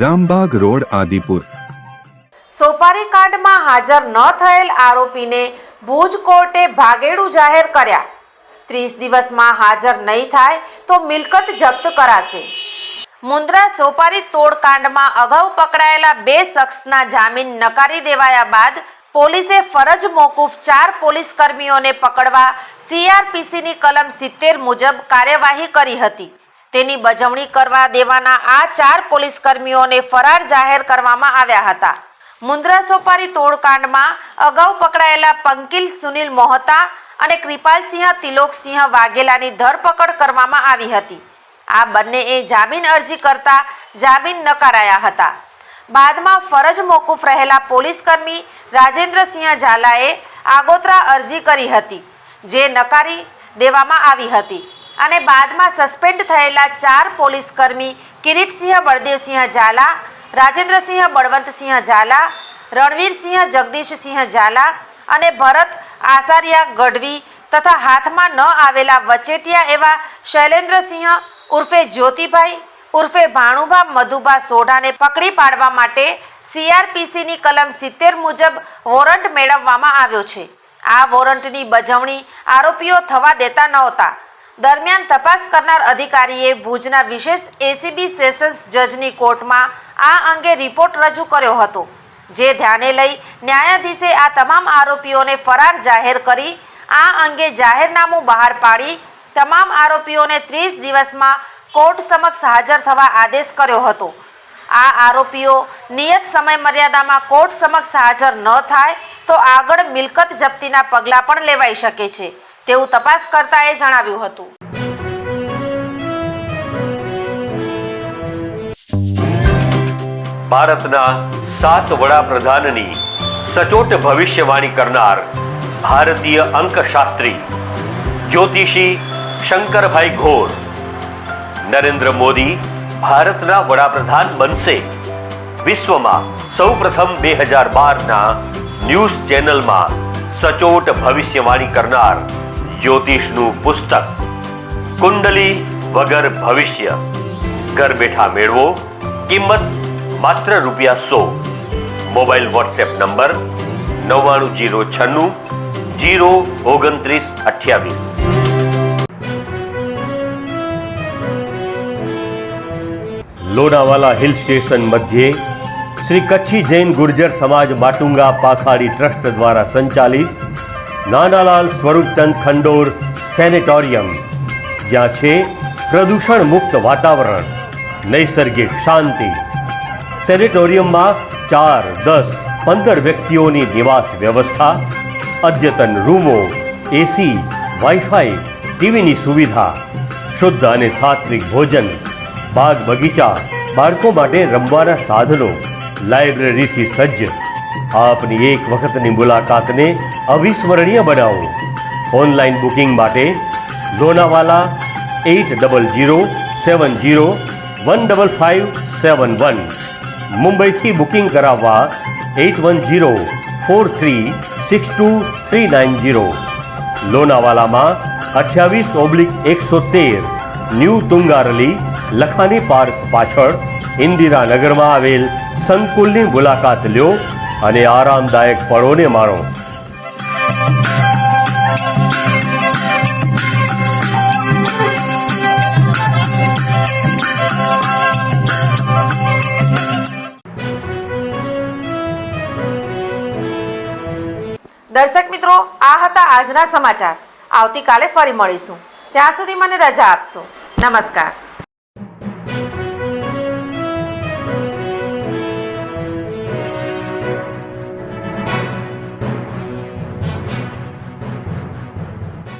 Rambagh road, Adipur. સોપારી કાંડમાં હાજર ન થયેલ આરોપીને ભુજ કોર્ટે ભાગેડું જાહેર કર્યા. ત્રીસ દિવસમાં હાજર નહીં થાય તો મિલકત જપ્ત કરાશે. મુન્દ્રા સોપારી તોડકાંડમાં અગાઉ પકડાયેલા બે શખ્સના જામીન નકારી દેવાયા બાદ પોલીસે ફરજ મોકૂફ ચાર પોલીસ કર્મીઓને પકડવા સીઆરપીસીની કલમ સિત્તેર મુજબ કાર્યવાહી કરી હતી. તેની બજવણી કરવા દેવાના આ ચાર પોલીસ કર્મીઓને ફરાર જાહેર કરવામાં આવ્યા હતા. મુન્દ્રા સોપારી તોડકાંડમાં અગાઉ પકડાયેલા પંકિલ સુનિલ મોહતા અને કૃપાલસિંહ તિલોકસિંહ વાઘેલાની ધરપકડ કરવામાં આવી હતી. આ બંનેએ જામીન અરજી કરતા જામીન નકારાયા હતા. બાદમાં ફરજ મોકૂફ રહેલા પોલીસકર્મી રાજેન્દ્રસિંહ ઝાલાએ આગોતરા અરજી કરી હતી, જે નકારી દેવામાં આવી હતી. અને બાદમાં સસ્પેન્ડ થયેલા ચાર પોલીસકર્મી કિરીટસિંહ બળદેવસિંહ ઝાલા, રાજેન્દ્રસિંહ બળવંતસિંહ ઝાલા, રણવીરસિંહ જગદીશસિંહ ઝાલા અને ભરત આસારિયા ગઢવી તથા હાથમાં ન આવેલા વચેટિયા એવા શૈલેન્દ્રસિંહ ઉર્ફે જ્યોતિભાઈ, ઉર્ફે ભાણુભા મધુભા સોઢાને પકડી પાડવા માટે સીઆરપીસીની કલમ સિત્તેર મુજબ વોરંટ મેળવવામાં આવ્યો છે. આ વોરંટની બજવણી આરોપીઓ થવા દેતા નહોતા. દરમિયાન તપાસ કરનાર અધિકારીએ ભુજના વિશેષ એસીબી સેશન્સ જજની કોર્ટમાં આ અંગે રિપોર્ટ રજૂ કર્યો હતો, જે ધ્યાને લઈ ન્યાયાધીશે આ તમામ આરોપીઓને ફરાર જાહેર કરી, આ અંગે જાહેરનામું બહાર પાડી, તમામ આરોપીઓને ત્રીસ દિવસમાં કોર્ટ સમક્ષ હાજર થવા આદેશ કર્યો હતો. આ આરોપીઓ નિયત સમય મર્યાદામાં કોર્ટ સમક્ષ હાજર ન થાય તો આગળ મિલકત જપ્તીના પગલાં પણ લેવાઈ શકે છે. તેવું તપાસ કરતાએ જણાવ્યું હતું. ભારતના સાત વડાપ્રધાનની સચોટ ભવિષ્યવાણી કરનાર ભારતીય અંકશાસ્ત્રી જ્યોતિષી શંકરભાઈ ઘોર નરેન્દ્ર મોદી ભારતના વડાપ્રધાન બનશે વિશ્વમાં સૌપ્રથમ બે હજાર બારના ન્યૂઝ ચેનલમાં સચોટ ભવિષ્યવાણી કરનાર જ્યોતિષનું પુસ્તક. કુંડલી વગર ભવિષ્ય. ઘર બેઠા મેળવો. કિંમત માત્ર રૂપિયા સો. મોબાઈલ વોટ્સએપ નંબર નવ્વાણું જીરો છન્નું જીરો ઓગણત્રીસ અઠ્યાવીસ. લોનાવાલા હિલ સ્ટેશન મધ્યે શ્રી કચ્છી જૈન ગુર્જર સમાજ માટુંગા પાખાડી ટ્રસ્ટ દ્વારા સંચાલિત નાનાલાલ સ્વરૂપચંદ ખંડોર સેનેટોરિયમ, જ્યાં છે પ્રદૂષણ મુક્ત વાતાવરણ, નૈસર્ગિક શાંતિ. સેનેટોરિયમમાં ચાર, દસ, પંદર વ્યક્તિઓની નિવાસ વ્યવસ્થા, અદ્યતન રૂમો એસી વાઈફાઈ ટીવીની સુવિધા, શુદ્ધ અને સાત્વિક ભોજન, બાગ બગીચા, બાળકો માટે રમવાના સાધનો, લાઇબ્રેરીથી સજ્જ આપની એક વખતની મુલાકાતને અવિસ્મરણીય બનાવો. ઓનલાઈન બુકિંગ માટે Lonavala eight double zero seven zero one double five seven one. મુંબઈથી બુકિંગ કરાવવા eight one zero four three six two three nine zero લોનાવાલામાં અઠ્યાવીસ ઓબ્લિક એકસો તેર ન્યૂ તુંગારલી લખાની પાર્ક પાછળ ઇન્દિરાનગરમાં આવેલ સંકુલની મુલાકાત લ્યો. અને આરામદાયક પળોને માણો. દર્શક મિત્રો, આ હતા આજના સમાચાર. આવતીકાલે ફરી મળીશું. ત્યાં સુધી મને રજા આપશો. નમસ્કાર.